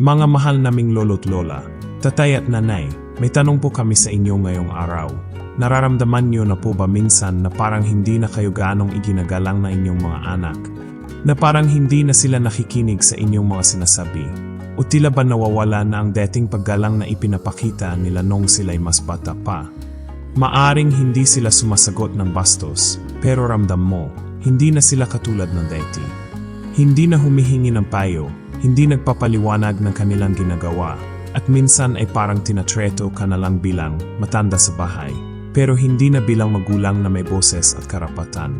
Mga mahal naming lolo't lola, tatay at nanay, may tanong po kami sa inyo ngayong araw. Nararamdaman niyo na po ba minsan na parang hindi na kayo gaanong iginagalang na inyong mga anak? Na parang hindi na sila nakikinig sa inyong mga sinasabi? O tila ba nawawala na ang dating paggalang na ipinapakita nila nung sila'y mas bata pa? Maaring hindi sila sumasagot ng bastos, pero ramdam mo, hindi na sila katulad ng dati. Hindi na humihingi ng payo, hindi nagpapaliwanag ng kanilang ginagawa, at minsan ay parang tinatreto ka na lang bilang matanda sa bahay, pero hindi na bilang magulang na may boses at karapatan.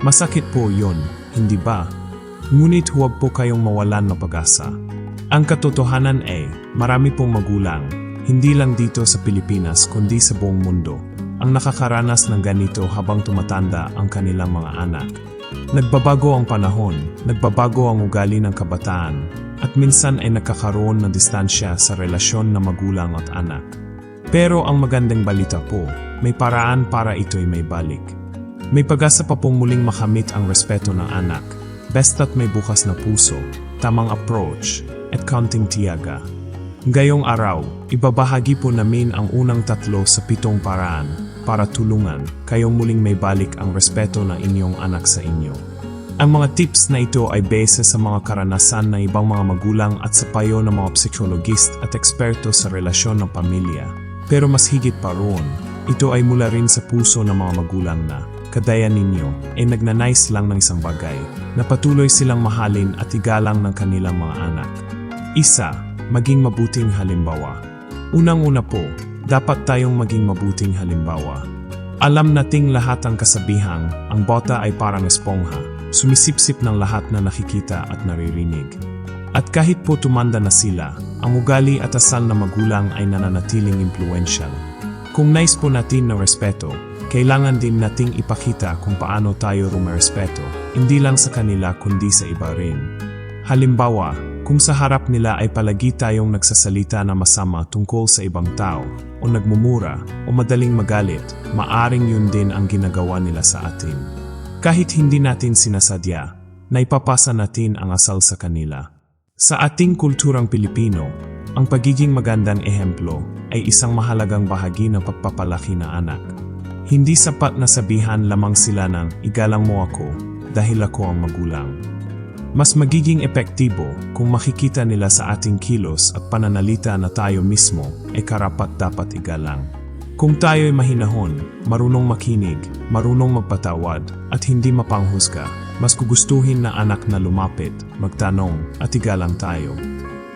Masakit po yun, hindi ba? Ngunit huwag po kayong mawalan ng pag-asa. Ang katotohanan ay, marami pong magulang, hindi lang dito sa Pilipinas kundi sa buong mundo, ang nakakaranas ng ganito habang tumatanda ang kanilang mga anak. Nagbabago ang panahon, nagbabago ang ugali ng kabataan, at minsan ay nakakaroon ng distansya sa relasyon ng magulang at anak. Pero ang magandang balita po, may paraan para ito'y may balik. May pag-asa pa pong muling makamit ang respeto ng anak, besta't may bukas na puso, tamang approach, at counting tiyaga. Ngayong araw, ibabahagi po namin ang unang tatlo sa pitong paraan para tulungan kayong muling may balik ang respeto ng inyong anak sa inyo. Ang mga tips na ito ay base sa mga karanasan ng ibang mga magulang at sa payo ng mga psikologist at eksperto sa relasyon ng pamilya. Pero mas higit pa roon, ito ay mula rin sa puso ng mga magulang na, kadaya ninyo, ay nagnanais lang ng isang bagay, na patuloy silang mahalin at igalang ng kanilang mga anak. Isa, maging mabuting halimbawa. Unang-una po, dapat tayong maging mabuting halimbawa. Alam nating lahat ang kasabihang, ang bota ay parang espongha, sumisipsip ng lahat na nakikita at naririnig. At kahit po tumanda na sila, ang ugali at asal na magulang ay nananatiling impluential. Kung nais po natin ng respeto, kailangan din nating ipakita kung paano tayo rumerespeto, hindi lang sa kanila kundi sa iba rin. Halimbawa, kung sa harap nila ay palagi tayong nagsasalita na masama tungkol sa ibang tao, o nagmumura, o madaling magalit, maaring yun din ang ginagawa nila sa atin. Kahit hindi natin sinasadya, naipapasa natin ang asal sa kanila. Sa ating kulturang Pilipino, ang pagiging magandang ehemplo ay isang mahalagang bahagi ng pagpapalaki ng anak. Hindi sapat na sabihan lamang sila ng igalang mo ako dahil ako ang magulang. Mas magiging epektibo kung makikita nila sa ating kilos at pananalita na tayo mismo ay karapat dapat igalang. Kung tayo ay mahinahon, marunong makinig, marunong magpatawad, at hindi mapanghusga, mas gugustuhin na anak na lumapit, magtanong, at igalang tayo.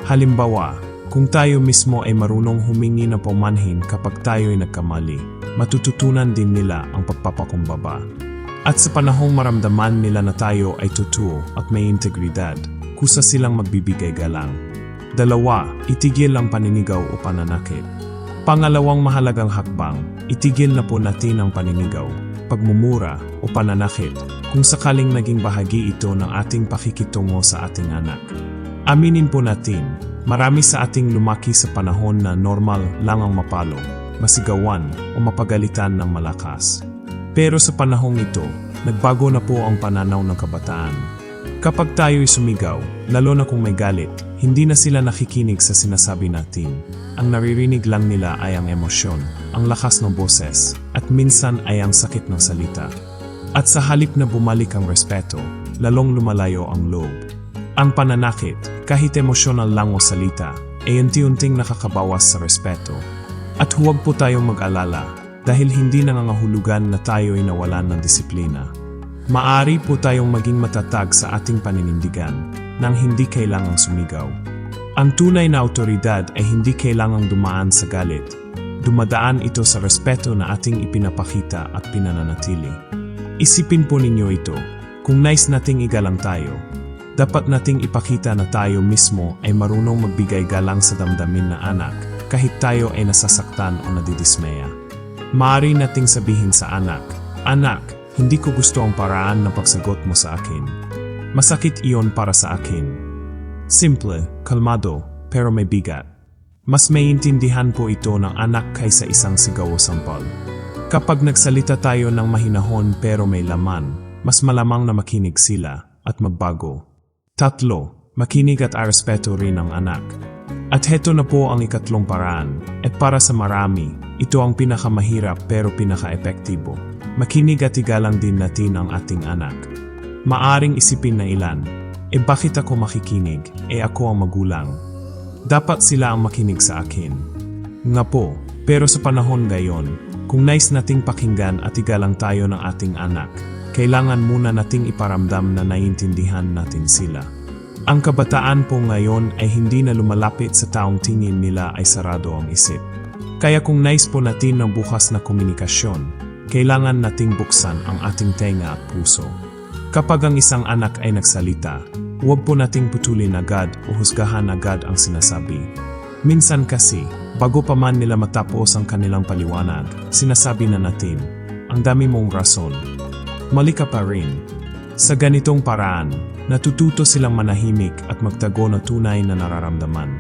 Halimbawa, kung tayo mismo ay marunong humingi ng pamanhin kapag tayo ay nagkamali, matututunan din nila ang pagpapakumbaba. At sa panahong maramdaman nila na tayo ay totoo at may integridad, kusa silang magbibigay galang. Dalawa, itigil ang paninigaw o pananakit. Pangalawang mahalagang hakbang, itigil na po natin ang paninigaw, pagmumura o pananakit kung sakaling naging bahagi ito ng ating pakikitungo sa ating anak. Aminin po natin, marami sa ating lumaki sa panahon na normal lang ang mapalo, masigawan o mapagalitan ng malakas. Pero sa panahong ito, nagbago na po ang pananaw ng kabataan. Kapag tayo'y sumigaw, lalo na kung may galit, hindi na sila nakikinig sa sinasabi natin. Ang naririnig lang nila ay ang emosyon, ang lakas ng boses, at minsan ay ang sakit ng salita. At sa halip na bumalik ang respeto, lalong lumalayo ang loob. Ang pananakit, kahit emosyonal lang o salita, ay unti-unting nakakabawas sa respeto. At huwag po tayong mag-alala, dahil hindi nangangahulugan na tayo ay nawalan ng disiplina. Maari po tayong maging matatag sa ating paninindigan nang hindi kailangang sumigaw. Ang tunay na autoridad ay hindi kailangang dumaan sa galit. Dumadaan ito sa respeto na ating ipinapakita at pinananatili. Isipin po ninyo ito, kung nais nating igalang tayo, dapat nating ipakita na tayo mismo ay marunong magbigay galang sa damdamin na anak kahit tayo ay nasasaktan o nadidismaya. Maaari nating sabihin sa anak, Anak, hindi ko gusto ang paraan ng pagsagot mo sa akin. Masakit iyon para sa akin. Simple, kalmado, pero may bigat. Mas may intindihan po ito ng anak kaysa isang sigaw o sampal. Kapag nagsalita tayo ng mahinahon pero may laman, mas malamang na makinig sila at magbago. Tatlo, makinig at arespeto rin ang anak. At heto na po ang ikatlong paraan, at para sa marami, ito ang pinakamahirap pero pinaka-epektibo. Makinig at igalang din natin ang ating anak. Maaring isipin na ilan, e bakit ako makikinig, e ako ang magulang. Dapat sila ang makinig sa akin. Nga po, pero sa panahon ngayon, kung nais nating pakinggan at igalang tayo ng ating anak, kailangan muna nating iparamdam na naiintindihan natin sila. Ang kabataan po ngayon ay hindi na lumalapit sa taong tingin nila ay sarado ang isip. Kaya kung nais po natin ng bukas na komunikasyon, kailangan nating buksan ang ating tenga at puso. Kapag ang isang anak ay nagsalita, huwag po nating putulin agad o husgahan agad ang sinasabi. Minsan kasi, bago pa man nila matapos ang kanilang paliwanag, sinasabi na natin, ang dami mong rason. Mali ka pa rin. Sa ganitong paraan, natututo silang manahimik at magtago ng tunay na nararamdaman.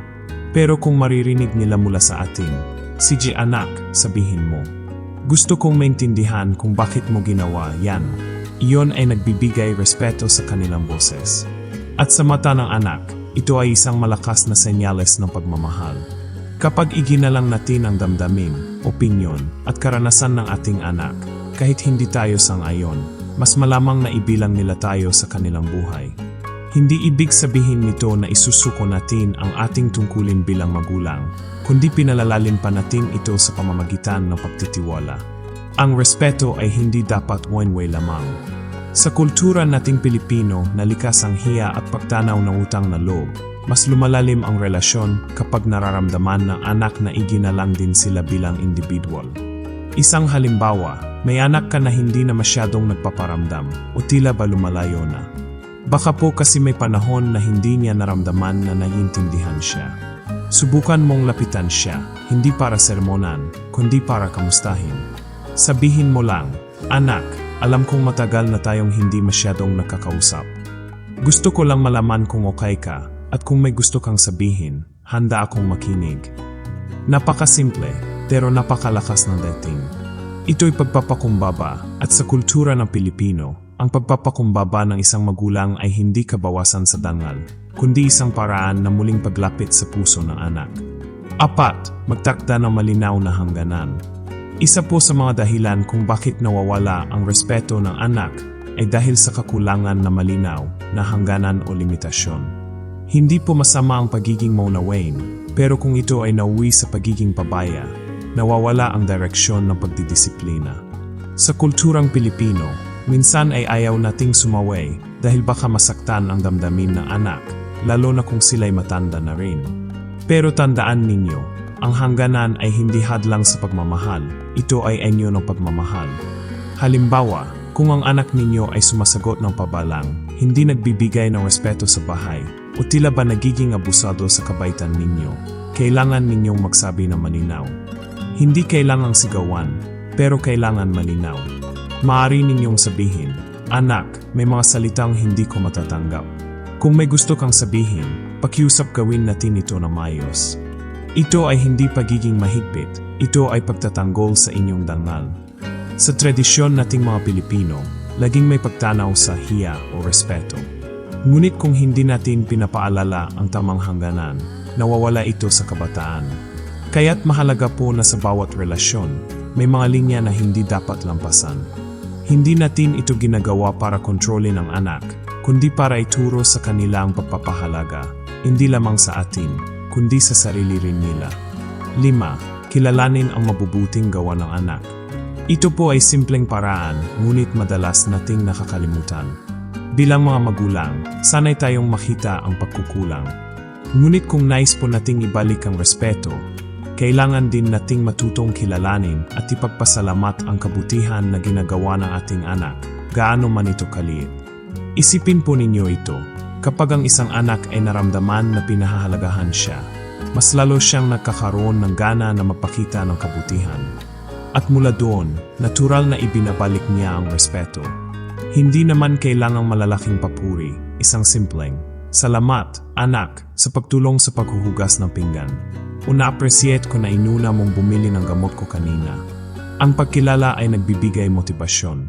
Pero kung maririnig nila mula sa atin, sige anak, sabihin mo. Gusto kong maintindihan kung bakit mo ginawa yan. Iyon ay nagbibigay respeto sa kanilang boses. At sa mata ng anak, ito ay isang malakas na senyales ng pagmamahal. Kapag iginalang natin ang damdamin, opinyon, at karanasan ng ating anak, kahit hindi tayo sang-ayon, mas malamang na ibilang nila tayo sa kanilang buhay. Hindi ibig sabihin nito na isusuko natin ang ating tungkulin bilang magulang, kundi pinalalalim pa natin ito sa pamamagitan ng pagtitiwala. Ang respeto ay hindi dapat one-way lamang. Sa kultura nating Pilipino na likas ang hiya at pagtanaw ng utang na loob, mas lumalalim ang relasyon kapag nararamdaman ng anak na iginalang din sila bilang individual. Isang halimbawa, may anak ka na hindi na masyadong nagpaparamdam o tila ba lumalayo na. Baka po kasi may panahon na hindi niya naramdaman na naiintindihan siya. Subukan mong lapitan siya, hindi para sermonan, kundi para kamustahin. Sabihin mo lang, Anak, alam kong matagal na tayong hindi masyadong nakakausap. Gusto ko lang malaman kung okay ka at kung may gusto kang sabihin, handa akong makinig. Napakasimple, pero napakalakas ng dating. Ito'y pagpapakumbaba at sa kultura ng Pilipino, ang pagpapakumbaba ng isang magulang ay hindi kabawasan sa dangal, kundi isang paraan na muling paglapit sa puso ng anak. Apat, magtakda ng malinaw na hangganan. Isa po sa mga dahilan kung bakit nawawala ang respeto ng anak ay dahil sa kakulangan na malinaw na hangganan o limitasyon. Hindi po masama ang pagiging maunawain, pero kung ito ay nauwi sa pagiging pabaya, nawawala ang direksyon ng pagdidisiplina. Sa kulturang Pilipino, minsan ay ayaw nating sumaway dahil baka masaktan ang damdamin ng anak, lalo na kung sila'y matanda na rin. Pero tandaan ninyo, ang hangganan ay hindi hadlang sa pagmamahal, ito ay anyo ng pagmamahal. Halimbawa, kung ang anak ninyo ay sumasagot ng pabalang, hindi nagbibigay ng respeto sa bahay, o tila ba nagiging abusado sa kabaitan ninyo, kailangan ninyong magsabi ng malinaw. Hindi kailangang sigawan, pero kailangan malinaw. Maaari ninyong sabihin, Anak, may mga salitang hindi ko matatanggap. Kung may gusto kang sabihin, pakiusap gawin natin ito na mayos. Ito ay hindi pagiging mahigpit, ito ay pagtatanggol sa inyong dangal. Sa tradisyon nating mga Pilipino, laging may pagtanaw sa hiya o respeto. Ngunit kung hindi natin pinapaalala ang tamang hangganan, nawawala ito sa kabataan. Kaya't mahalaga po na sa bawat relasyon, may mga linya na hindi dapat lampasan. Hindi natin ito ginagawa para kontrolin ang anak, kundi para ituro sa kanilang pagpapahalaga, hindi lamang sa atin, kundi sa sarili rin nila. 5. Kilalanin ang mabubuting gawa ng anak. Ito po ay simpleng paraan, ngunit madalas nating nakakalimutan. Bilang mga magulang, sanay tayong makita ang pagkukulang. Ngunit kung nais po nating ibalik ang respeto, kailangan din nating matutong kilalanin at ipagpasalamat ang kabutihan na ginagawa ng ating anak, gaano man ito kaliit. Isipin po ninyo ito, kapag ang isang anak ay naramdaman na pinahahalagahan siya, mas lalo siyang nagkakaroon ng gana na mapakita ng kabutihan. At mula doon, natural na ibinabalik niya ang respeto. Hindi naman kailangang malalaking papuri, isang simpleng, Salamat, anak, sa pagtulong sa paghuhugas ng pinggan. O na-appreciate ko na inuna mong bumili ng gamot ko kanina. Ang pagkilala ay nagbibigay motibasyon.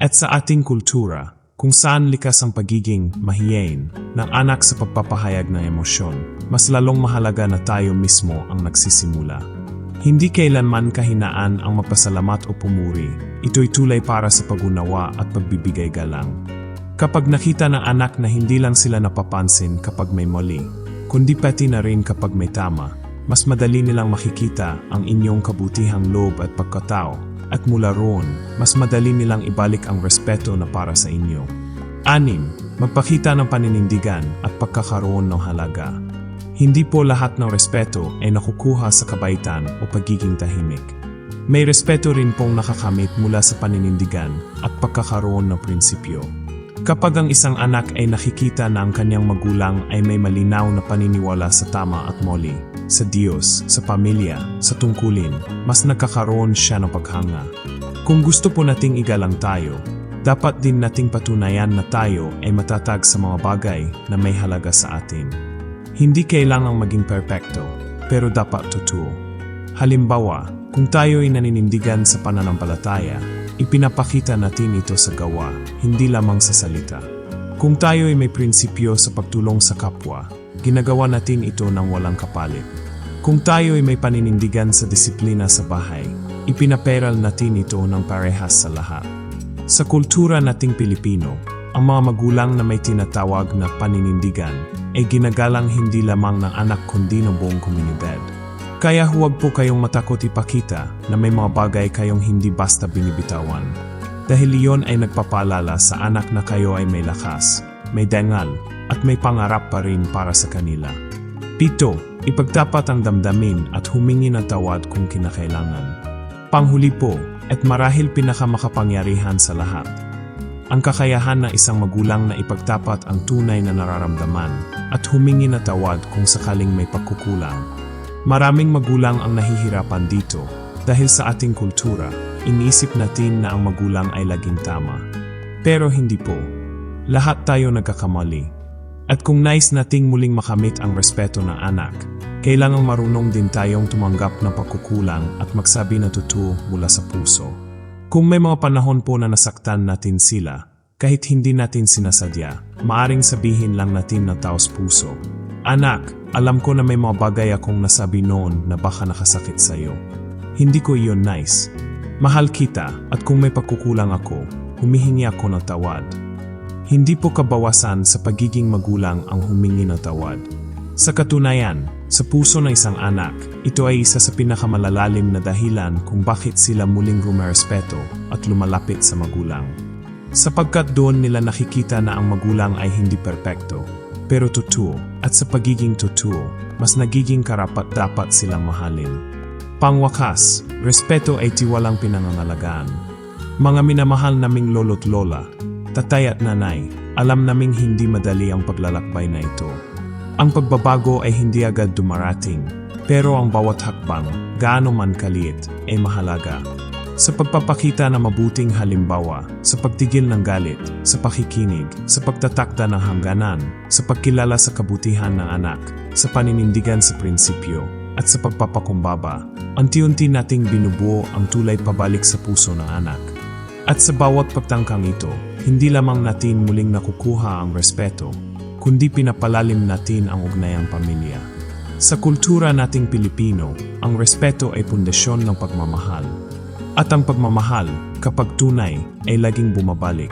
At sa ating kultura, kung saan likas ang pagiging mahiyain ng anak sa pagpapahayag ng emosyon, mas lalong mahalaga na tayo mismo ang nagsisimula. Hindi kailanman kahinaan ang mapasalamat o pumuri, ito'y tulay para sa pagunawa at pagbibigay galang. Kapag nakita ng anak na hindi lang sila napapansin kapag may mali, kundi pati na rin kapag may tama, mas madali nilang makikita ang inyong kabutihang loob at pagkatao, at mula roon, mas madali nilang ibalik ang respeto na para sa inyo. Anim, magpakita ng paninindigan at pagkakaroon ng halaga. Hindi po lahat ng respeto ay nakukuha sa kabaitan o pagiging tahimik. May respeto rin pong nakakamit mula sa paninindigan at pagkakaroon ng prinsipyo. Kapag ang isang anak ay nakikita na ang kanyang magulang ay may malinaw na paniniwala sa tama at mali, sa Diyos, sa pamilya, sa tungkulin, mas nagkakaroon siya ng paghanga. Kung gusto po nating igalang tayo, dapat din nating patunayan na tayo ay matatag sa mga bagay na may halaga sa atin. Hindi kailangang maging perpekto, pero dapat totoo. Halimbawa, kung tayo ay naninindigan sa pananampalataya, ipinapakita natin ito sa gawa, hindi lamang sa salita. Kung tayo ay may prinsipyo sa pagtulong sa kapwa, ginagawa natin ito ng walang kapalit. Kung tayo ay may paninindigan sa disiplina sa bahay, ipinaperal natin ito ng parehas sa lahat. Sa kultura nating Pilipino, ang mga magulang na may tinatawag na paninindigan ay ginagalang hindi lamang ng anak kundi ng buong komunidad. Kaya huwag po kayong matakot ipakita na may mga bagay kayong hindi basta binibitawan. Dahil iyon ay nagpapalala sa anak na kayo ay may lakas, may dangal, at may pangarap pa rin para sa kanila. Pito, ipagtapat ang damdamin at humingi ng tawad kung kinakailangan. Panghuli po, at marahil pinakamakapangyarihan sa lahat. Ang kakayahan ng isang magulang na ipagtapat ang tunay na nararamdaman at humingi na tawad kung sakaling may pagkukulang. Maraming magulang ang nahihirapan dito dahil sa ating kultura, iniisip natin na ang magulang ay laging tama. Pero hindi po. Lahat tayo nagkakamali. At kung nais nating muling makamit ang respeto ng anak, kailangang marunong din tayong tumanggap ng pagkukulang at magsabi na totoo mula sa puso. Kung may mga panahon po na nasaktan natin sila, kahit hindi natin sinasadya, maaring sabihin lang natin ng taos puso, Anak, alam ko na may mga bagay akong nasabi noon na baka nakasakit sa'yo. Hindi ko iyon nice. Mahal kita at kung may pagkukulang ako, humihingi ako ng tawad. Hindi po kabawasan sa pagiging magulang ang humingi ng tawad. Sa katunayan, sa puso ng isang anak, ito ay isa sa pinakamalalalim na dahilan kung bakit sila muling rumerespeto at lumalapit sa magulang. Sapagkat doon nila nakikita na ang magulang ay hindi perpekto, pero totoo at sa pagiging totoo, mas nagiging karapat dapat silang mahalin. Pangwakas, respeto ay tiwalang pinangangalagaan. Mga minamahal naming lolo't lola, tatay at nanay, alam naming hindi madali ang paglalakbay na ito. Ang pagbabago ay hindi agad dumarating, pero ang bawat hakbang, gaano man kaliit, ay mahalaga. Sa pagpapakita ng mabuting halimbawa, sa pagtigil ng galit, sa pakikinig, sa pagtatakda ng hangganan, sa pagkilala sa kabutihan ng anak, sa paninindigan sa prinsipyo, at sa pagpapakumbaba, unti-unti nating binubuo ang tulay pabalik sa puso ng anak. At sa bawat pagtangkang ito, hindi lamang natin muling nakukuha ang respeto, kundi pinapalalim natin ang ugnayang pamilya. Sa kultura nating Pilipino, ang respeto ay pundasyon ng pagmamahal. At ang pagmamahal, kapag tunay, ay laging bumabalik.